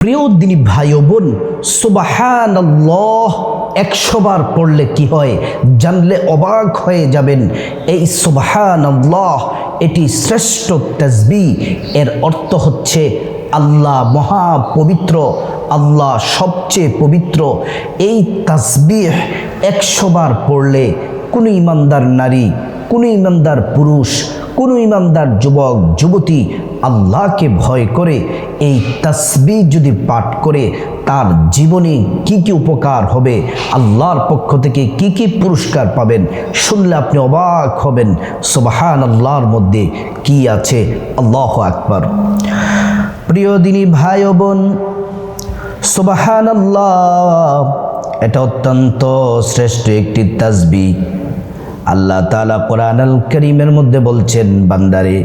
প্রিয় দিনী ভাই বোন সুবাহান একশো বার পড়লে কি হয়? জানলে অবাক হয়ে যাবেন। এই সুবাহান এটি শ্রেষ্ঠ তাজবি এর অর্থ হচ্ছে আল্লাহ মহা পবিত্র আল্লাহ সবচেয়ে পবিত্র। এই তাসবিহ একশোবার পড়লে কোনো ইমানদার নারী, কোনো ইমানদার পুরুষ কোনো ইমানদার যুবক, যুবতী আল্লাহকে ভয় করে এই তসবি যদি পাঠ করে, তার জীবনে কি কি উপকার হবে, আল্লাহর পক্ষ থেকে কি কি পুরস্কার পাবেন, শুনলে আপনি অবাক হবেন। সুবাহান আল্লাহর মধ্যে কি আছে? আল্লাহ আকবর। প্রিয় দিনী ভাই বোন সুবাহান আল্লাহ এটা অত্যন্ত শ্রেষ্ঠ একটি তাসবি আল্লাহ তালা কোরআন আল করিমের মধ্যে বলছেন, বান্দারে,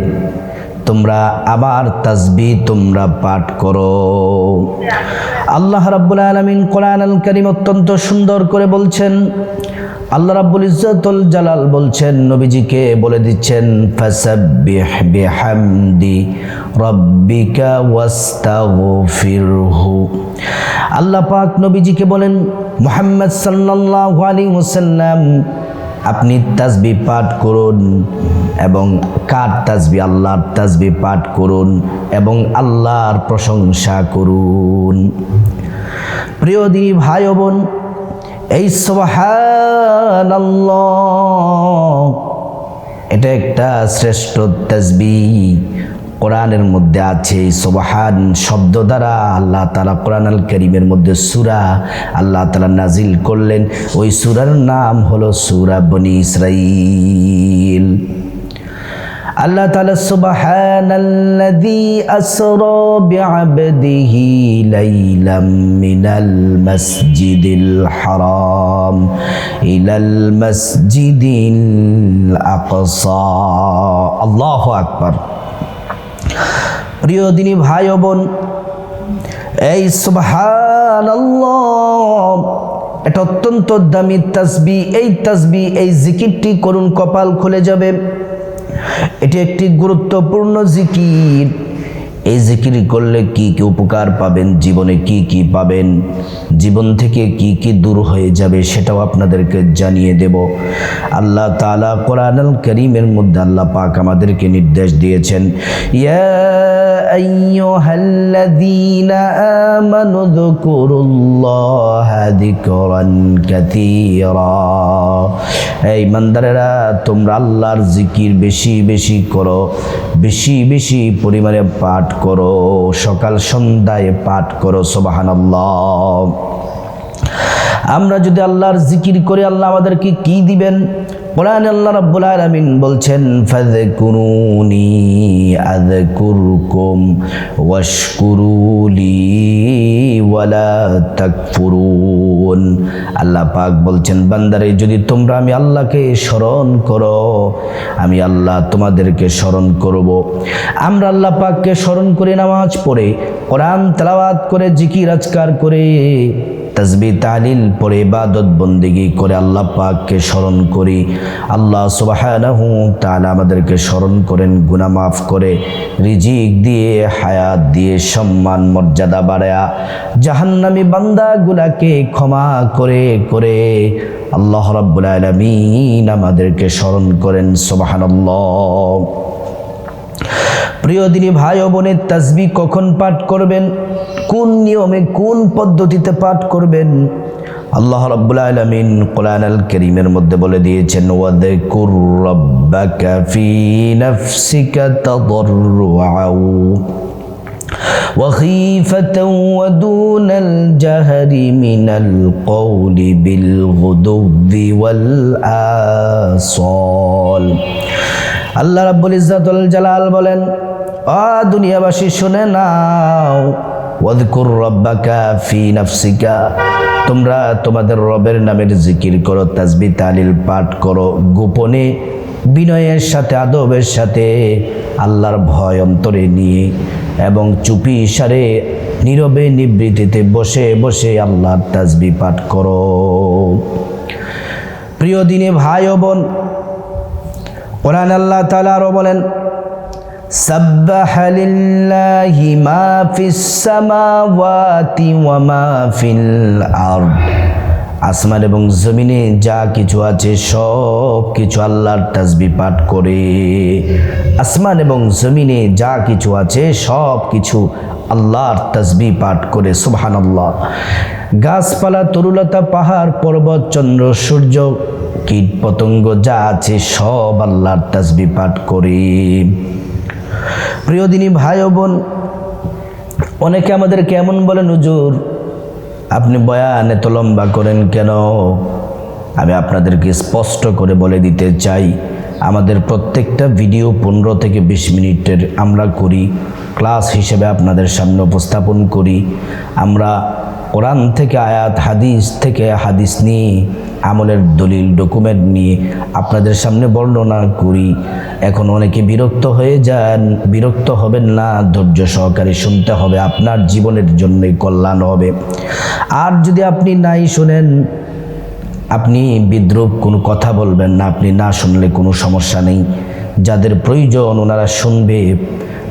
তোমরা আবার তাসবি তোমরা পাঠ করো। আল্লাহ রাব্বুল আলমিন কোরআন আল করিম অত্যন্ত সুন্দর করে বলছেন, আল্লাহ রাব্বুল ইজ্জতুল জালাল বলছেন, নবীজিকে বলে দিচ্ছেন, ফাসাব্বিহ বিহামদি রাব্বিকা ওয়াস্তাগফিরহু। আল্লাহ পাক নবীজিকে বলেন, মুহাম্মদ সাল্লাল্লাহু আলাইহি ওয়াসাল্লাম আপনি তাজবি পাঠ করুন এবং কার তাজবি? আল্লাহর তাজবি পাঠ করুন এবং আল্লাহর প্রশংসা করুন। প্রিয় দিনী ভাই বোন, এই সোহান এটা একটা শ্রেষ্ঠ তাজবি। কোরআনের মধ্যে আছে, সোবাহান শব্দ দ্বারা আল্লাহ তালা কোরআন আল করিমের মধ্যে সুরা আল্লাহ তালা নাজিল করলেন। ওই সুরার নাম হলো সুরা বনি ইসরাইল আল্লাহ তালা সুবহানাল্লাযী আসরা বিআবদিহি লাইলাম মিনাল মাসজিদিল হারাম ইলাল মাসজিদিল আকসা। আল্লাহু আকবার। প্রিয় দিনী ভাই বোন, এই সুবহান এটা অত্যন্ত দামি তাসবি, এই তাসবি, এই জিকিরটি করুন কপাল খুলে যাবে। এটি একটি গুরুত্বপূর্ণ জিকির। এই জিকির করলে কি কি উপকার পাবেন? জীবনে কি কি পাবেন? জীবন থেকে কি কি দূর হয়ে যাবে সেটাও আপনাদেরকে জানিয়ে দেব। আল্লাহ তালা কোরআন করিমের মধ্যে আল্লাহ পাক আমাদেরকে নির্দেশ দিয়েছেন এই তোমরা আল্লাহর জিকির বেশি বেশি করো, বেশি বেশি পরিমাণে পাঠ করো সকাল সন্ধ্যায় পাঠ করো সোবাহান আমরা যদি আল্লাহর জিকির করে আল্লাহ আমাদেরকে কি দিবেন? কোরআন আল্লাহ রাব্বুল আলামিন বলছেন, ফাযকুরুনি আযকুরকুম ওয়াশকুরুলি ওয়ালা তাকফুরুন। আল্লাহ পাক বলছেন, বান্দারে, যদি তোমরা আমি আল্লাহকে স্মরণ করো, আমি আল্লাহ তোমাদেরকে স্মরণ করব। আমরা আল্লাহ পাককে স্মরণ করে নামাজ পড়ে, কোরআন তেলাওয়াত করে, জিকির আজকার করে তসবি তালিল পরে ইবাদত, বন্দিগি করে আল্লাহ পাককে স্মরণ করি। আল্লাহ সুবাহানাহু তাআলা আমাদেরকে স্মরণ করেন গুনা মাফ করে, রিজিক দিয়ে, হায়াত দিয়ে, সম্মান, মর্যাদা বাড়ায়া জাহান্নামী বান্দাগুলাকে ক্ষমা করে করে আল্লাহ রাব্বুল আলামিন আমাদেরকে স্মরণ করেন, সুবহানাল্লাহ। প্রিয় দিনী ভাই ও বোনের তাসবি কখন পাঠ করবেন কোন নিয়মে কোন পদ্ধতিতে পাঠ করবেন আল্লাহ রাব্বুল আলামিন কোরআন আল কারীমের মধ্যে বলে দিয়েছেন ওয়াযকুর রাব্বাকা ফি নাফসিকা তাদাররুআ وخيفة ودون الجهر من القول بالغدو والآصال আল্লাহ রাব্বুল ইজ্জাতুল জালাল বলেন আ দুনিয়াবাসী, শুনে নাও। ওয়াদকুর রব্বাকা ফি নাফসিকা। তোমরা তোমাদের রবের নামের জিকির করো তাসবি তালিল পাঠ করো গোপনে, বিনয়ের সাথে, আদবের সাথে, আল্লাহর ভয় অন্তরে নিয়ে এবং চুপি ইশারে নীরবে নিবৃত্তিতে বসে বসে আল্লাহর তাজবি পাঠ করো। প্রিয় দিনে ভাই ও বোন, কোরআন আল্লাহ তালা আরও বলেন سبح لله ما في السماوات وما في الأرض আসমান এবং জমিনে যা কিছু আছে সব কিছু আল্লাহর তাসবি পাঠ করে আসমান এবং জমিনে যা কিছু আছে সব কিছু আল্লাহর তাসবি পাঠ করে সুবহানাল্লাহ গাছপালা তরুলতা পাহাড় পর্বত চন্দ্র সূর্য কীট পতঙ্গ যা আছে সব আল্লাহর তাসবি পাঠ করে প্রিয় দিনী ভাই ও বোন, অনেকে আমাদের কেমন বলেন, হুজুর, আপনি বয়ান এত লম্বা করেন কেন? আমি আপনাদেরকে স্পষ্ট করে বলে দিতে চাই, আমাদের প্রত্যেকটা ভিডিও পনেরো থেকে বিশ মিনিটের আমরা করি, ক্লাস হিসেবে আপনাদের সামনে উপস্থাপন করি। আমরা কোরআন থেকে আয়াত, হাদিস থেকে হাদিস নিয়ে, আমলের দলিল ডকুমেন্ট নিয়ে আপনাদের সামনে বর্ণনা করি। এখন অনেকে বিরক্ত হয়ে যান, বিরক্ত হবেন না, ধৈর্য সহকারে শুনতে হবে, আপনার জীবনের জন্যই কল্যাণ হবে। আর যদি আপনি নাই শোনেন, আপনি বিদ্রুপ, কোনো কথা বলবেন না, আপনি না শুনলে কোনো সমস্যা নেই। যাদের প্রয়োজন, ওনারা শুনবে।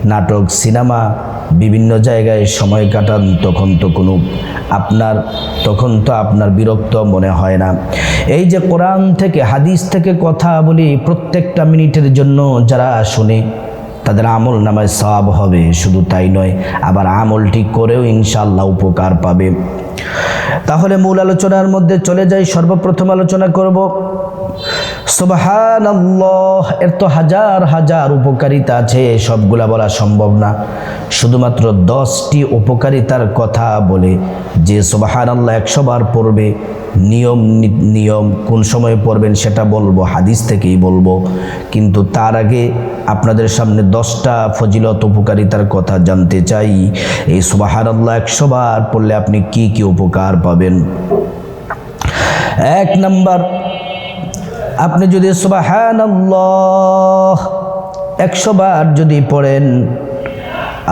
নাটক, সিনেমা বিভিন্ন জায়গায় সময় কাটান, তখন তো কোনো আপনার, তখন তো আপনার বিরক্ত মনে হয় না। এই যে কোরআন থেকে, হাদিস থেকে কথা বলি প্রত্যেকটা মিনিটের জন্য যারা শুনে তাদের আমল নামায় সব হবে, শুধু তাই নয়, আবার আমলটি করেও ইনশাল্লাহ উপকার পাবে। তাহলে মূল আলোচনার মধ্যে চলে যাই, সর্বপ্রথম আলোচনা করব সোবাহান এর তো হাজার হাজার উপকারিতা আছে, সবগুলা বলা সম্ভব না। শুধুমাত্র দশটি উপকারিতার কথা বলে যে সোবাহান আল্লাহ একশো বার পড়বে, নিয়ম নিয়ম কোন সময় পড়বেন সেটা বলব, হাদিস থেকেই বলব। কিন্তু তার আগে আপনাদের সামনে দশটা ফজিলত উপকারিতার কথা জানতে চাই। এই সোবাহান আল্লাহ একশো বার পড়লে আপনি কি কি উপকার পাবেন? এক নাম্বার, আপনি যদি সুবাহান আল্লাহ একশো বার যদি পড়েন,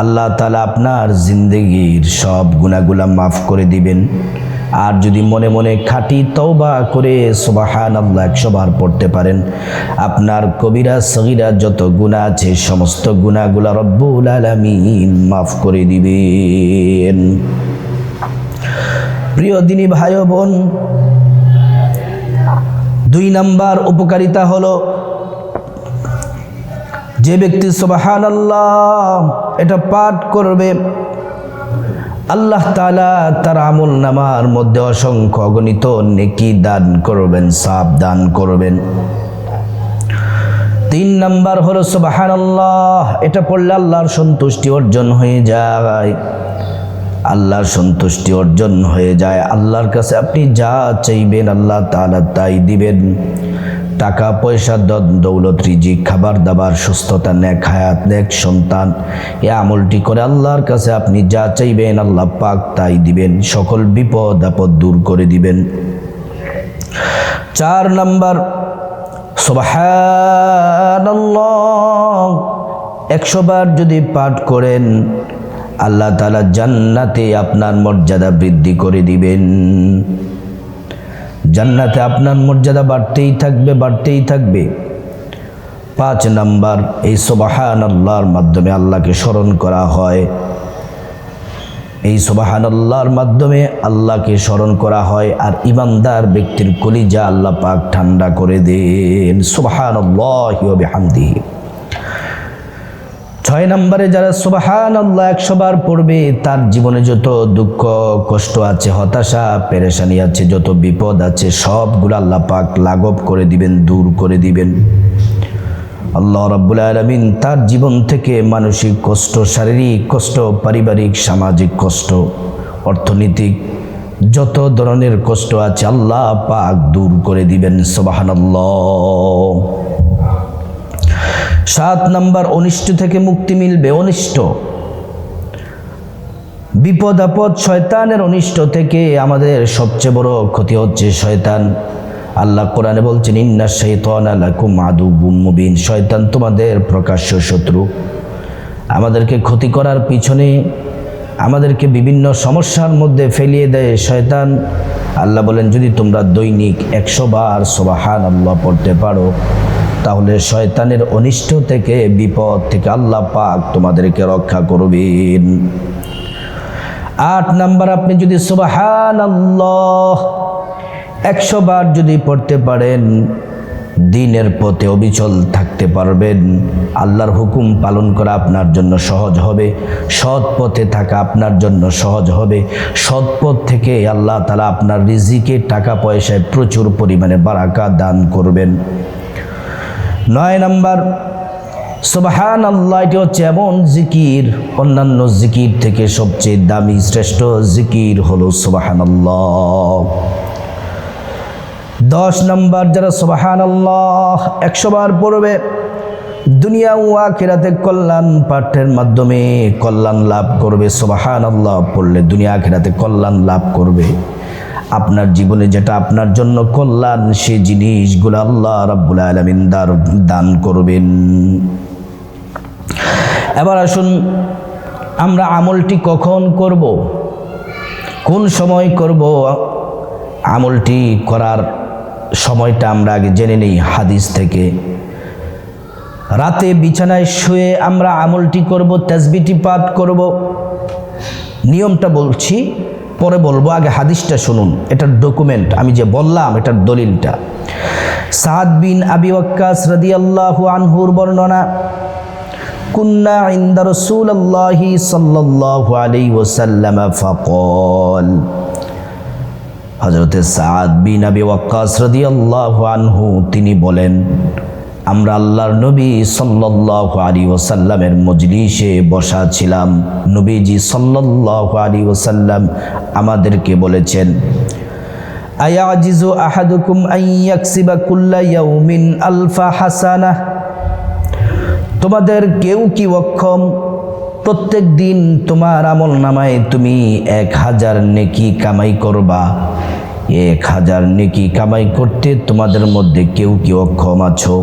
আল্লাহ তালা আপনার জিন্দগির সব গুণাগুলা মাফ করে দিবেন। আর যদি মনে মনে খাঁটি তওবা করে সুবাহান আল্লাহ একশো বার পড়তে পারেন। আপনার কবিরা, সগিরা যত গুণা আছে, সমস্ত গুণাগুলা রব্বুল আলমিন মাফ করে দিবেন। প্রিয় দিনী ভাই বোন, দুই নাম্বার উপকারিতা হলো যে ব্যক্তি সুবাহান আল্লাহ এটা পাঠ করবে আল্লাহ তালা তার আমল নামার মধ্যে অসংখ্য অগণিত নেকি দান করবেন, সাপ দান করবেন। তিন নাম্বার হলো সুবাহান আল্লাহ এটা পড়লে আল্লাহর সন্তুষ্টি অর্জন হয়ে যায়। আল্লাহর সন্তুষ্টি অর্জন হয়ে যায়। আল্লাহর কাছে আপনি যা চাইবেন, আল্লাহ তাআলা তাই দিবেন। টাকা, পয়সা দৌলত, রিজিক, খাবার দাবার, সুস্থতা, নেক হায়াত, নেক সন্তান। এ আমলটি করে আল্লাহর কাছে আপনি যা চাইবেন আল্লাহ পাক তাই দিবেন। সকল বিপদ, আপদ দূর করে দিবেন। চার নাম্বার একশো বার যদি পাঠ করেন, আল্লাহ তালা জান্নাতে আপনার মর্যাদা বৃদ্ধি করে দিবেন। জান্নাতে আপনার মর্যাদা বাড়তেই থাকবে বাড়তেই থাকবে। পাঁচ নাম্বার, এই সোবাহান আল্লাহর মাধ্যমে আল্লাহকে স্মরণ করা হয়। এই সোবাহান আল্লাহর মাধ্যমে আল্লাহকে স্মরণ করা হয় আর ইমানদার ব্যক্তির কলিজা আল্লাহ পাক ঠান্ডা করে দেন। সোবাহান আল্লাহ হামদিহি ছয় নম্বরে যারা সুবাহান আল্লাহ একশো বার পড়বে, তার জীবনে যত দুঃখ, কষ্ট আছে, হতাশা, পেরেশানি আছে, যত বিপদ আছে, সবগুলো আল্লাহ পাক লাঘব করে দিবেন, দূর করে দিবেন। আল্লাহ রাব্বুল আলমিন তার জীবন থেকে মানসিক কষ্ট, শারীরিক কষ্ট, পারিবারিক, সামাজিক কষ্ট, অর্থনৈতিক যত ধরনের কষ্ট আছে, আল্লাহ পাক দূর করে দিবেন সোবাহান সাত নাম্বার অনিষ্ট থেকে মুক্তি মিলবে, অনিষ্ট। বিপদ আপদ শয়তানের অনিষ্ট থেকে আমাদের সবচেয়ে বড় ক্ষতি হচ্ছে শয়তান। আল্লাহ কোরআনে বলছেন, ইন্না শৈতান আলাকুম আদুবুম মুবিন। শয়তান তোমাদের প্রকাশ্য শত্রু। আমাদেরকে ক্ষতি করার পিছনে আমাদেরকে বিভিন্ন সমস্যার মধ্যে ফেলিয়ে দেয় শয়তান। আল্লাহ বলেন, যদি তোমরা দৈনিক একশো বার সোবাহান আল্লাহ পড়তে পারো তাহলে শয়তানের অনিষ্ট থেকে, বিপদ থেকে আল্লাহ পাক তোমাদেরকে রক্ষা করবেন। আট নাম্বার, আপনি যদি সুবাহান আল্লাহ একশো বার যদি পড়তে পারেন, দিনের পথে অবিচল থাকতে পারবেন। আল্লাহর হুকুম পালন করা আপনার জন্য সহজ হবে, সৎ পথে থাকা আপনার জন্য সহজ হবে। সৎ পথ থেকে আল্লাহ তালা আপনার রিজিকে টাকা পয়সায় প্রচুর পরিমাণে বারাকা দান করবেন। নয় নাম্বার সুবাহান আল্লাহ এটি হচ্ছে এমন জিকির, অন্যান্য জিকির থেকে সবচেয়ে দামি, শ্রেষ্ঠ জিকির হলো সুবাহান আল্লাহ দশ নম্বর, যারা সুবাহান আল্লাহ একশো বার পড়বে, দুনিয়া ও আখিরাতে কল্যাণ পাঠের মাধ্যমে কল্যাণ লাভ করবে সুবাহান আল্লাহ পড়লে দুনিয়া আখিরাতে কল্যাণ লাভ করবে। আপনার জীবনে যেটা আপনার জন্য কল্যাণ সেই জিনিসগুলো আল্লাহ রাব্বুল আলমিন দার, দান করবেন। এবার আসুন, আমরা আমলটি কখন করব? কোন সময় করব? আমলটি করার সময়টা আমরা আগে জেনে নিই হাদিস থেকে। রাতে বিছানায় শুয়ে আমরা আমলটি করব, তেজবিটি পাঠ করব। নিয়মটা বলছি পরে বলব, আগে হাদিসটা শুনুন, এটার ডকুমেন্ট আমি যে বললাম, এটার দলিলটা। সাদ বিন আবি ওয়াক্কাস রাদিয়াল্লাহু আনহুর বর্ণনা, কুন্না ইন্দা রাসূলুল্লাহি সাল্লাল্লাহু আলাইহি ওয়াসাল্লাম ফাকাল। হযরতে সাদ বিন আবি ওয়াক্কাস রাদিয়াল্লাহু আনহু, তিনি বলেন আমরা আল্লাহর নবী সাল্লাল্লাহু আলাইহি ওসাল্লামের মজলিসে বসা ছিলাম। নবীজি সাল্লাল্লাহু আলাইহি ওসাল্লাম আমাদেরকে বলেছেন আহাদুকুম আলফা হাসানাহ তোমাদের কেউ কি অক্ষম? প্রত্যেক দিন তোমার আমল নামায় তুমি এক হাজার নেকি কামাই করবা। এক হাজার নেকি কামাই করতে তোমাদের মধ্যে কেউ কি অক্ষম আছো?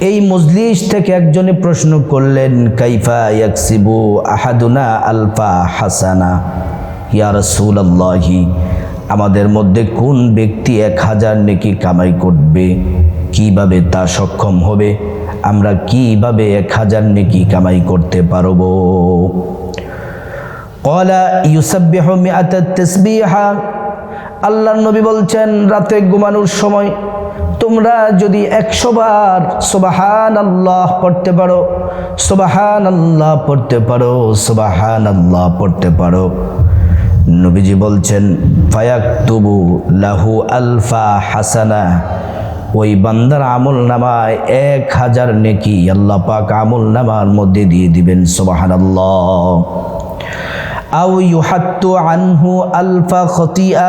এই মজলিস থেকে একজনে প্রশ্ন করলেন, কাইফা আহাদুনা আলফা হাসানা? ইয়া রাসূলুল্লাহি, আমাদের মধ্যে কোন ব্যক্তি এক হাজার নেকি কামাই করবে? কীভাবে তা সক্ষম হবে? আমরা কীভাবে এক হাজার নেকি কামাই করতে পারব? কলা মিআত তাসবিহা আল্লাহর নবী বলছেন, রাতে ঘুমানোর সময় তোমরা যদি একশো বার সোবাহান আল্লাহ পড়তে পারো সোবাহান আল্লাহ পড়তে পারো সোবাহান আল্লাহ পড়তে পারো। নবীজি বলছেন, ফায়াক্তুবু লাহু আলফা হাসানা। ওই বান্দার আমল নামায় এক হাজার নেকি আল্লাহ পাক আমল নামার মধ্যে দিয়ে দিবেন সোবাহান আল্লাহ আউ ইউহাত্তু আনহু আলফা খতিয়া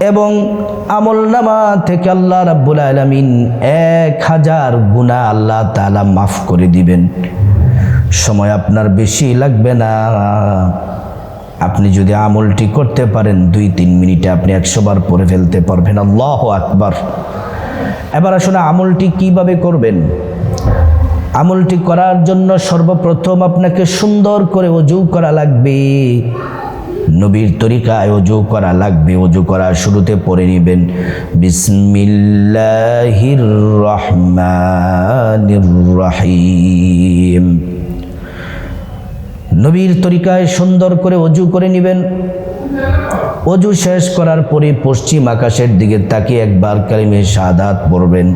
এবং আমল নামা থেকে আল্লাহ রাব্বুল আলমিন এক হাজার গুণা আল্লাহ তালা মাফ করে দিবেন। সময় আপনার বেশি লাগবে না। আপনি যদি আমলটি করতে পারেন, দুই তিন মিনিটে আপনি একশো বার পরে ফেলতে পারবেন। আল্লাহ আকবার। এবার আসলে আমলটি কীভাবে করবেন? আমলটি করার জন্য সর্বপ্রথম আপনাকে সুন্দর করে অজু করা লাগবে। নবীর তরিকায় অজু করা লাগবে অজু করা শুরুতে পড়ে নেবেন, বিসমিল্লাহির রহমানির রহিম। নবীর তরিকায় সুন্দর করে অজু করে নেবেন। অজু শেষ করার পরে পশ্চিম আকাশের দিকে তাকিয়ে একবার কালিমে শাহাদাত পড়বেন,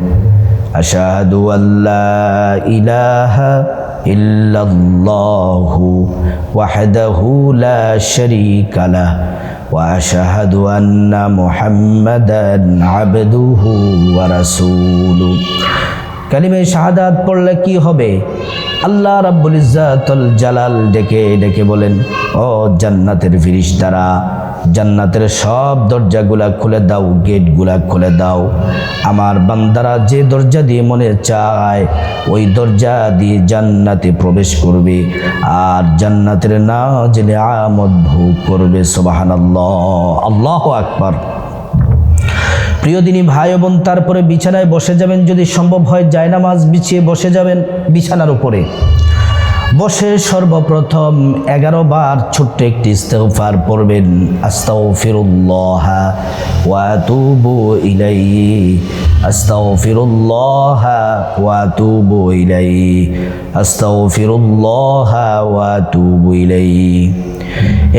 আশাহাদু আল্লাহ ইলাহা ইল্লাল্লাহু ওয়াহদাহু লা শারীকা লাহ وأشهد أن محمدا عبده ورسوله কালিমে শাহাদাত পড়লে কি হবে আল্লাহ রাব্বুল ইজ্জাতুল জালাল ডেকে ডেকে বলেন ও জান্নাতের ফিরিস্তারা জান্নাতের সব দরজাগুলা খুলে দাও, গেটগুলা খুলে দাও। আমার বান্দারা যে দরজা দিয়ে মনে চায়, ওই দরজা দিয়ে জান্নাতে প্রবেশ করবে। আর জান্নাতের না জেনে আমদ ভোগ করবে সোবাহান আল্লাহ আকবার। প্রিয় দিনী ভাই বোন, তারপরে বিছানায় বসে যাবেন। যদি সম্ভব হয়, জায়নামাজ বিছিয়ে বসে যাবেন বিছানার উপরে। বসে সর্বপ্রথম এগারো বার ছোট্ট একটি ইস্তেগফার পড়বেন। আস্তাগফিরুল্লাহ ওয়া আতুবু ইলাইহি। আস্তাগফিরুল্লাহ ওয়া আতুবু ইলাইহি। আস্তাগফিরুল্লাহ ওয়া আতুবু ইলাইহি।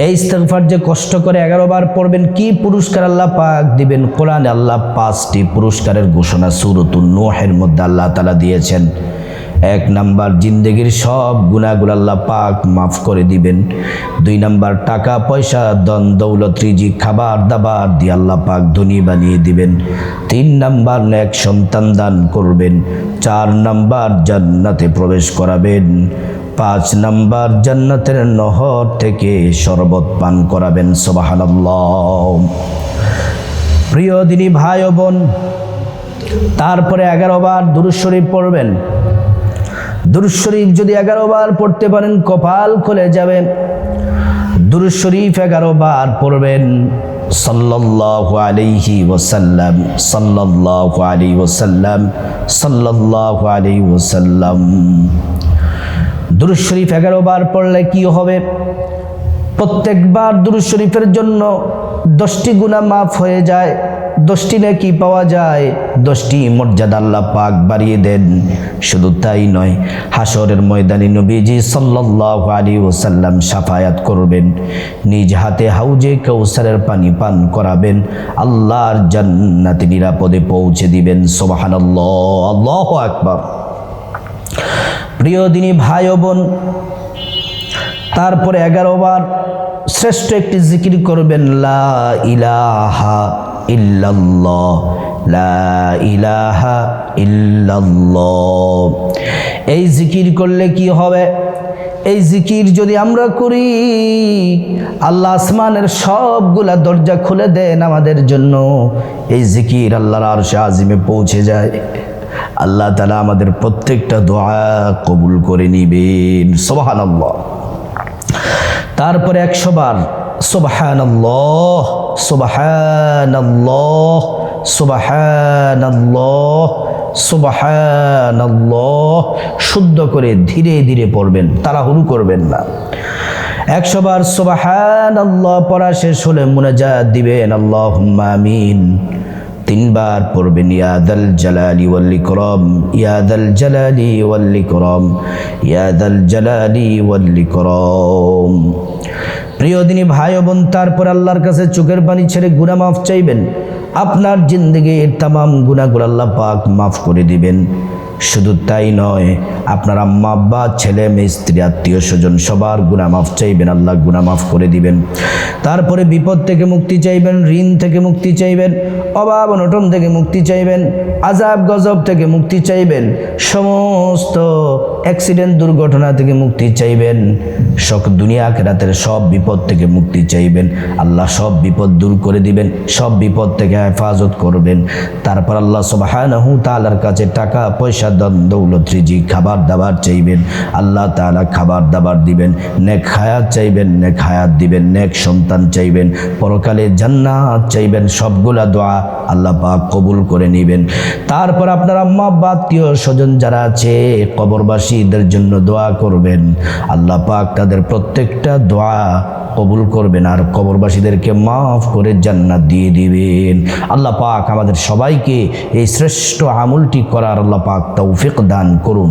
এই ইস্তেগফার যে কষ্ট করে এগারো বার পড়বেন, কি পুরস্কার আল্লাহ পাক দিবেন? কোরআনে আল্লাহ পাঁচটি পুরস্কারের ঘোষণা সুরতুল নোহের মধ্যে আল্লাহ তালা দিয়েছেন। এক নাম্বার জিন্দগির সব গুণাগুলো আল্লাহ পাক মাফ করে দিবেন। দুই নাম্বার টাকা, পয়সা দন দৌলত রিজি খাবার, দাবার দিয়ে আল্লাহ পাক ধনী বানিয়ে দিবেন। তিন নাম্বার নেক সন্তান দান করবেন। চার নাম্বার জান্নাতে প্রবেশ করাবেন। পাঁচ নাম্বার জান্নাতের নহর থেকে শরবত পান করাবেন, সোবাহানাল্লাহ। প্রিয় দিনী ভাই বোন, তারপরে এগারো বার দুরুশরীফ পড়বেন। দুরুশরীফ যদি এগারো বার পড়তে পারেন, কপাল খুলে যাবে। দুরুশরীফ এগারো বার পড়বেন। সাল্লাল্লাহু আলাইহি ওয়াসাল্লাম, সাল্লাল্লাহু আলাইহি ওয়াসাল্লাম, সাল্লাল্লাহু আলাইহি ওয়াসাল্লাম। দুরুদ শরীফ এগারো বার পড়লে কি হবে? প্রত্যেকবার দুরুদ শরীফের জন্য দশটি গুণা মাফ হয়ে যায়। দশটি নাকি পাওয়া যায়? দশটি মর্যাদা আল্লাহ পাক বাড়িয়ে দেন। শুধু তাই নয় হাসরের ময়দানি নবীজি সাল্লাল্লাহু আলাইহি ওসাল্লাম সাফায়াত করবেন, নিজ হাতে হাউজে কৌসারের পানি পান করাবেন, আল্লাহর জান্নাতে নিরাপদে পৌঁছে দিবেন। সুবহানাল্লাহ, আল্লাহু আকবার। প্রিয় দিনী ভাই বোন, তারপরে এগারো বার শ্রেষ্ঠ একটি জিকির করবেন, লা ইলাহা ইল্লাল্লাহ, লা ইলাহা ইল্লাল্লাহ। এই জিকির করলে কি হবে? এই জিকির যদি আমরা করি, আল্লাহ আসমানের সবগুলা দরজা খুলে দেন আমাদের জন্য, এই জিকির আল্লাহর আরশে আজিমে পৌঁছে যায়। আল্লাহ তালা আমাদের প্রত্যেকটা দোয়া কবুল করে নিবেন। সোবাহান তারপরে একশো বার সোবাহান সোবাহান সোবাহান সোবাহান শুদ্ধ করে ধীরে ধীরে পড়বেন, তাড়াহুড়ু করবেন না। একশো বার সোবাহান আল্লাহ পড়া শেষ হলে মুনাজাত দিবেন আল্লাহ আমিন। তিনবার পড়বেন ইয়াদাল জালালি ওয়াল্লি করম ইয়াদাল জালালি ওয়াল্লি করম ইয়াদাল জালালি ওয়াল্লি করম প্রিয় দিনী ভাই বোন, তারপর আল্লাহর কাছে চোখের পানি ছেড়ে গুণা মাফ চাইবেন। আপনার জিন্দগির তাম গুণাগুলো আল্লাহ পাক মাফ করে দিবেন। শুধু তাই নয় আপনার আম্মা, আব্বা, ছেলে, মেয়ে, স্ত্রী, আত্মীয় স্বজন, সবার গুণা মাফ চাইবেন আল্লাহ গুণা মাফ করে দিবেন। তারপরে বিপদ থেকে মুক্তি চাইবেন, ঋণ থেকে মুক্তি চাইবেন, অভাব, অনটন থেকে মুক্তি চাইবেন আজাব গজব থেকে মুক্তি চাইবেন, সমস্ত অ্যাক্সিডেন্ট দুর্ঘটনা থেকে মুক্তি চাইবেন সব দুনিয়া খেরাতের সব বিপদ থেকে মুক্তি চাইবেন, আল্লাহ সব বিপদ দূর করে দিবেন, সব বিপদ থেকে হেফাজত করবেন। তারপর আল্লাহ সুবহানাহু তালার কাছে টাকা, পয়সা দন দৌলত খাবার দাবার চাইবেন, আল্লাহ তাআলা খাবার দাবার দিবেন, নেক হায়াত চাইবেন, নেক হায়াত দিবেন, নেক সন্তান চাইবেন, পরকালে জান্নাত চাইবেন, সবগুলা দোয়া আল্লাহ পাক কবুল করে নেবেন। তারপর আপনার আম্মা আব্বা আত্মীয় স্বজন যারা আছে, কবরবাসীদের জন্য দোয়া করবেন। আল্লাহ পাক তাদের প্রত্যেকটা দোয়া কবুল করবেন আর কবরবাসীদেরকে মাফ করে জান্নাত দিয়ে দিবেন। আল্লাহ পাক আমাদের সবাইকে এই শ্রেষ্ঠ আমলটি করার আল্লাহ পাক তৌফিক দান করুন।